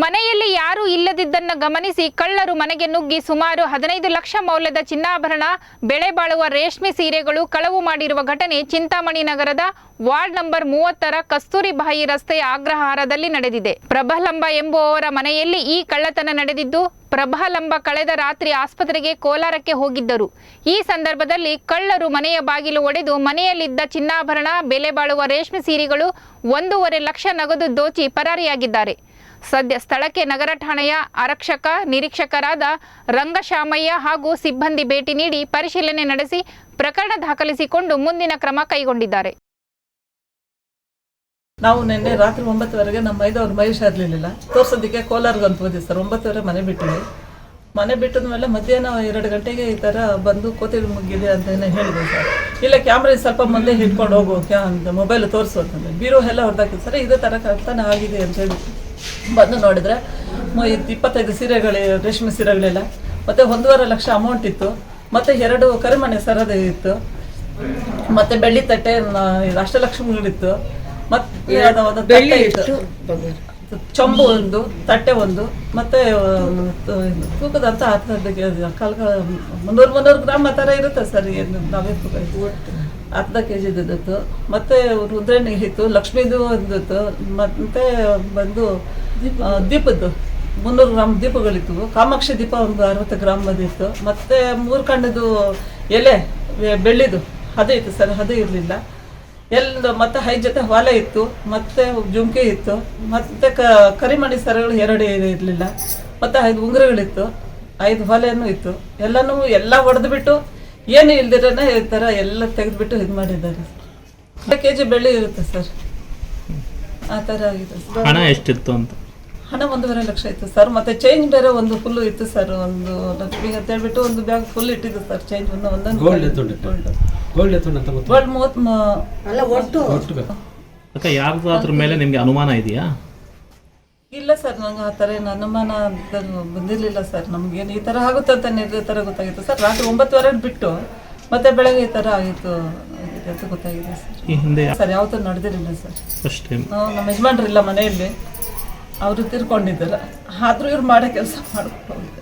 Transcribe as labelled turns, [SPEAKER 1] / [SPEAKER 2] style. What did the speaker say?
[SPEAKER 1] ಮನೆಯಲ್ಲಿ ಯಾರೂ ಇಲ್ಲದಿದ್ದನ್ನು ಗಮನಿಸಿ ಕಳ್ಳರು ಮನೆಗೆ ನುಗ್ಗಿ ಸುಮಾರು ಹದಿನೈದು ಲಕ್ಷ ಮೌಲ್ಯದ ಚಿನ್ನಾಭರಣ, ಬೆಳೆ ಬಾಳುವ ರೇಷ್ಮೆ ಸೀರೆಗಳು ಕಳವು ಮಾಡಿರುವ ಘಟನೆ ಚಿಂತಾಮಣಿ ನಗರದ ವಾರ್ಡ್ ನಂಬರ್ ಮೂವತ್ತರ ಕಸ್ತೂರಿಬಾಯಿ ರಸ್ತೆಯ ಆಗ್ರಹಾರದಲ್ಲಿ ನಡೆದಿದೆ. ಪ್ರಭಲಂಬ ಎಂಬುವವರ ಮನೆಯಲ್ಲಿ ಈ ಕಳ್ಳತನ ನಡೆದಿದ್ದು, ಪ್ರಭಲಂಬ ಕಳೆದ ರಾತ್ರಿ ಆಸ್ಪತ್ರೆಗೆ ಕೋಲಾರಕ್ಕೆ ಹೋಗಿದ್ದರು. ಈ ಸಂದರ್ಭದಲ್ಲಿ ಕಳ್ಳರು ಮನೆಯ ಬಾಗಿಲು ಒಡೆದು ಮನೆಯಲ್ಲಿದ್ದ ಚಿನ್ನಾಭರಣ, ಬೆಲೆ ಬಾಳುವ ರೇಷ್ಮೆ ಸೀರೆಗಳು ಒಂದೂವರೆ ಲಕ್ಷ ನಗದು ದೋಚಿ ಪರಾರಿಯಾಗಿದ್ದಾರೆ. ಸದ್ಯ ಸ್ಥಳಕ್ಕೆ ನಗರ ಠಾಣೆಯ ಆರಕ್ಷಕ, ನಿರೀಕ್ಷಕರಾದ ರಂಗಶಾಮಯ್ಯ ಹಾಗೂ ಸಿಬ್ಬಂದಿ ಭೇಟಿ ನೀಡಿ ಪರಿಶೀಲನೆ ನಡೆಸಿ ಪ್ರಕರಣ ದಾಖಲಿಸಿಕೊಂಡು ಮುಂದಿನ ಕ್ರಮ ಕೈಗೊಂಡಿದ್ದಾರೆ.
[SPEAKER 2] ನಾವು ನಿನ್ನೆ ರಾತ್ರಿ ಒಂಬತ್ತುವರೆಗೆ ನಮ್ಮ ಮೈದವ್ರು ಮಹೇಶ್ ಇರಲಿಲ್ಲ. ತೋರ್ಸೋದಕ್ಕೆ ಕೋಲಾರ್ಗೆ ಅಂತ ಹೋದ್ವಿ ಸರ್, ಒಂಬತ್ತುವರೆ ಮನೆ ಬಿಟ್ಟಿದೆ. ಮನೆ ಬಿಟ್ಟದ ಮೇಲೆ ಮಧ್ಯಾಹ್ನ ಎರಡು ಗಂಟೆಗೆ ಈ ಥರ ಬಂದು ಕೋತಿಲ್ ಮುಗ್ಗಿದೆ ಅಂತ ಹೇಳಿದೆ ಸರ್. ಇಲ್ಲ, ಕ್ಯಾಮ್ರಾ ಸ್ವಲ್ಪ ಮುಂದೆ ಹಿಡ್ಕೊಂಡು ಹೋಗು, ಕ್ಯಾ ಅಂತ ಮೊಬೈಲ್ ತೋರಿಸು ಅಂತಂದ್ರೆ ಬೀರೋ ಎಲ್ಲ ಹೊಡೆದಾಕಿದ್ದು ಸರ್, ಇದೇ ಥರ ಕಳ್ತನ ಆಗಿದೆ ಅಂತ ಹೇಳಿ. ಬಂದು ನೋಡಿದ್ರೆ ಇಪ್ಪತ್ತೈದು ಸೀರೆಗಳು ರೇಷ್ಮೆ ಸೀರೆಗಳೆಲ್ಲ. ಮತ್ತೆ ಒಂದೂವರೆ ಲಕ್ಷ ಅಮೌಂಟ್ ಇತ್ತು. ಮತ್ತು ಎರಡು ಕರಿಮಣೆ ಸರದ ಇತ್ತು. ಮತ್ತೆ ಬೆಳ್ಳಿ ತಟ್ಟೆ ಅಷ್ಟಲಕ್ಷ್ಮಿಗಳಿತ್ತು ಮತ್ತೆ ಬೆಳ್ಳಿ ಇತ್ತು. ಚೊಂಬು ಒಂದು ತಟ್ಟೆ ಒಂದು ಮತ್ತೆ ತೂಕದಂತ ಕಾಲ್ಗಳ ಮುನ್ನೂರು ಮುನ್ನೂರು ಗ್ರಾಮ್ ಆ ಥರ ಇರುತ್ತೆ ಸರ್ ಏನು ನಾವೇ ತೂಕ ಅರ್ಧ ಕೆ ಜಿದಿತ್ತು ಮತ್ತೆ ರುದ್ರಣಿ ಇತ್ತು ಲಕ್ಷ್ಮೀದು ಒಂದಿತ್ತು ಮತ್ತೆ ಬಂದು ದೀಪದ್ದು. ಮುನ್ನೂರು ಗ್ರಾಮ್ ದೀಪಗಳಿತ್ತು. ಕಾಮಾಕ್ಷಿ ದೀಪ ಒಂದು ಅರವತ್ತು ಗ್ರಾಮ್ ಬಂದಿತ್ತು ಮತ್ತೆ ಮೂರು ಕಣ್ಣದು ಎಲೆ ಬೆಳ್ಳಿದು. ಅದು ಇತ್ತು ಸರ್ ಅದು ಇರಲಿಲ್ಲ. ಎಲ್ಲ ಮತ್ತೆ ಹೈ ಜೊತೆ ಹೊಲ ಇತ್ತು. ಮತ್ತೆ ಜುಮ್ಕೆ ಇತ್ತು. ಮತ್ತೆ ಕ ಕರಿಮಣಿ ಸರಗಳು ಎರಡು ಇರಲಿಲ್ಲ. ಮತ್ತೆ ಐದು ಉಂಗುರಗಳಿತ್ತು. ಐದು ಹೊಲೆಯೂ ಇತ್ತು. ಎಲ್ಲನೂ ಎಲ್ಲ ಹೊಡೆದ್ಬಿಟ್ಟು ಏನು ಇಲ್ದಿರನೇ ಈ ಥರ ಎಲ್ಲ ತೆಗೆದುಬಿಟ್ಟು ಇದು ಮಾಡಿದ್ದಾರೆ. ಕೆ ಜಿ ಬೆಳ್ಳಿ ಇರುತ್ತೆ ಸರ್. ಆ ಥರ ಆಗಿದೆ ಸರ್.
[SPEAKER 3] ಹಣ ಎಷ್ಟಿತ್ತು ಅಂತ?
[SPEAKER 2] ಹಣ ಒಂದೂವರೆ ಲಕ್ಷ ಇತ್ತು ಸರ್. ಮತ್ತೆ ಚೇಂಜ್ ಬೇರೆ ಒಂದು ಫುಲ್ ಇತ್ತು ಸರ್. ಒಂದು ಲಕ್ಷ್ಮಿಗೆ ಅಂತ ಹೇಳ್ಬಿಟ್ಟು ಒಂದು ಬ್ಯಾಗ್ ಫುಲ್ ಇಟ್ಟಿದ್ದು ಸರ್. ಚೇಂಜ್ ಒಂದು ಒಂದೊಂದು
[SPEAKER 4] ಗೋಲ್ಡ್ ಗೋಲ್ಡ್ ಎತ್ತುಂಡು ಅಂತ ಗೊತ್ತು?
[SPEAKER 2] ಗೋಲ್ಡ್ ಮೂವತ್ತು
[SPEAKER 4] ಒಟ್ಟು.
[SPEAKER 3] ಅಕ್ಕ ಯಾರ್ದಾದ್ರ ಮೇಲೆ ನಿಮ್ಗೆ ಅನುಮಾನ ಇದೆಯಾ?
[SPEAKER 2] ಇಲ್ಲ ಸರ್ ನಂಗೆ ಆ ಥರ ಏನು ಅನುಮಾನ ಅಂತ ಬಂದಿರಲಿಲ್ಲ ಸರ್. ನಮಗೇನು ಈ ಥರ ಆಗುತ್ತೆ ಅಂತ ನಿರ್ಧಾರ ಥರ ಗೊತ್ತಾಗಿತ್ತು ಸರ್. ರಾತ್ರಿ ಒಂಬತ್ತುವರೆಗೆ ಬಿಟ್ಟು ಮತ್ತೆ ಬೆಳಗ್ಗೆ ಈ ಥರ ಆಗಿತ್ತು ಅಂತ ಗೊತ್ತಾಗಿದೆ ಸರ್.
[SPEAKER 3] ಈ ಹಿಂದೆ
[SPEAKER 2] ಸರ್ ಯಾವತ್ತೂ ನಡೆದಿರಲಿಲ್ಲ ಸರ್.
[SPEAKER 3] First time.
[SPEAKER 2] ನಾವು ನಮ್ಮ ಯಜಮಾನ್ರಿಲ್ಲ ಮನೆಯಲ್ಲಿ. ಅವರು ತಿರ್ಕೊಂಡಿದ್ದಾರೆ. ಆದರೂ ಇವ್ರು ಮಾಡೋ ಕೆಲಸ ಮಾಡ್ಕೊಂಡು